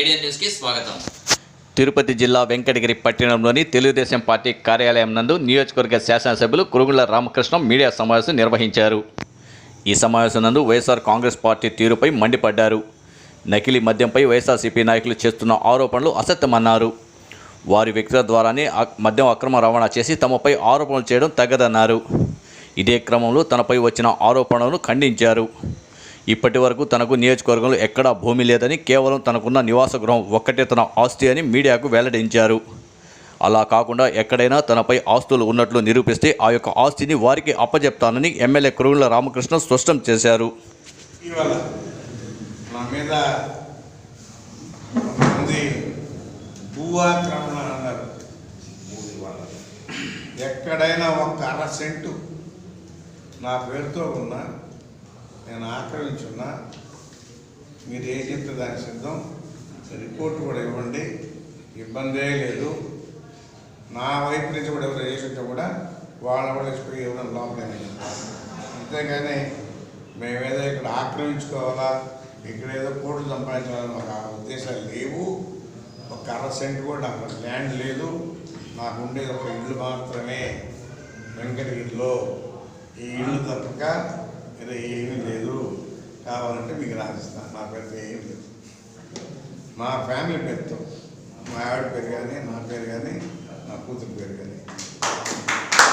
ఏడియన్ న్యూస్కి స్వాగతం. తిరుపతి జిల్లా వెంకటగిరి పట్టణంలోని తెలుగుదేశం పార్టీ కార్యాలయం నందు నియోజకవర్గ శాసనసభ్యులు కురుగుళ్ళ రామకృష్ణ మీడియా సమావేశం నిర్వహించారు. ఈ సమావేశం నందు వైఎస్ఆర్ కాంగ్రెస్ పార్టీ తీరుపై మండిపడ్డారు. నకిలీ మద్యంపై వైఎస్ఆర్సీపీ నాయకులు చేస్తున్న ఆరోపణలు అసత్యమన్నారు. వారి వ్యక్తుల ద్వారానే మద్యం అక్రమ రవాణా చేసి తమపై ఆరోపణలు చేయడం తగదన్నారు. ఇదే క్రమంలో తనపై వచ్చిన ఆరోపణలను ఖండించారు. ఇప్పటి వరకు తనకు నియోజకవర్గంలో ఎక్కడా భూమి లేదని కేవలం తనకున్న నివాస గృహం ఒక్కటే తన ఆస్తి అని మీడియాకు వెల్లడించారు. అలా కాకుండా ఎక్కడైనా తనపై ఆస్తులు ఉన్నట్లు నిరూపిస్తే ఆ యొక్క ఆస్తిని వారికి అప్పజెప్తానని ఎమ్మెల్యే కురుగుల రామకృష్ణ స్పష్టం చేశారు. నా మీద అన్నారు. ఎక్కడైనా ఒక అర సెంటు నా పేరుతో ఉన్నా ఆక్రమించున్నా మీరు ఏం చెప్తే దాని సిద్ధం. రిపోర్ట్ కూడా ఇవ్వండి. ఇబ్బందే లేదు. నా వైపు నుంచి కూడా ఎవరు చేసింటే కూడా వాళ్ళ వాళ్ళు పోయి ఇవ్వడం లోపలే అంతేగాని మేమేదో ఇక్కడ ఆక్రమించుకోవాలా ఇక్కడ ఏదో కోట్లు సంపాదించాలని ఒక ఉద్దేశాలు లేవు. ఒక అర సెంట్ కూడా నాకు ల్యాండ్ లేదు. నాకు ఉండేది ఒక ఇల్లు మాత్రమే వెంకటగిరిలో. ఈ ఇల్లు తప్పక ఇది ఏమీ లేదు. కావాలంటే మీకు రాసిస్తాను. నా పేరుతో ఏం లేదు. మా ఫ్యామిలీ పేరుతో మా ఆవిడ పేరు కానీ నా పేరు కానీ నా కూతురు పేరు కానీ.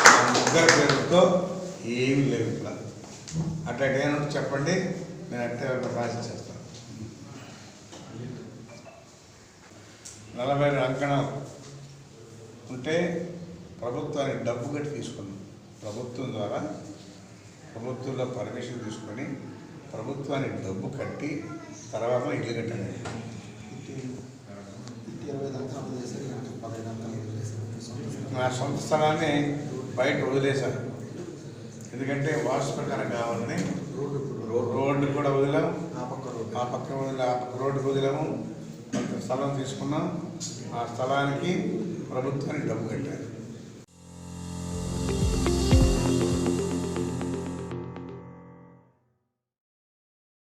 మా ముగ్గురు పేరుతో ఏమి లేవు ఇట్లా అట్లా ఏమన్నా చెప్పండి నేను అట్టే రాసి చేస్తాను. నలభై అంకణాలు ఉంటే ప్రభుత్వానికి డబ్బు కట్టి తీసుకున్నాం. ప్రభుత్వం ద్వారా ప్రభుత్వంలో పర్మిషన్ తీసుకొని ప్రభుత్వానికి డబ్బు కట్టి తర్వాత ఇల్లు చేశారు నా సొంత స్థలాన్ని బయట వదిలేశాను ఎందుకంటే వాస్తు ప్రకారం కావాలని రోడ్డు కూడా వదిలాం. ఆ పక్క రోడ్డు. ఆ పక్క వదిలే ఆ పక్క రోడ్డు వదిలాము. కొంత స్థలం తీసుకున్నాం. ఆ స్థలానికి ప్రభుత్వానికి డబ్బు కట్టారు.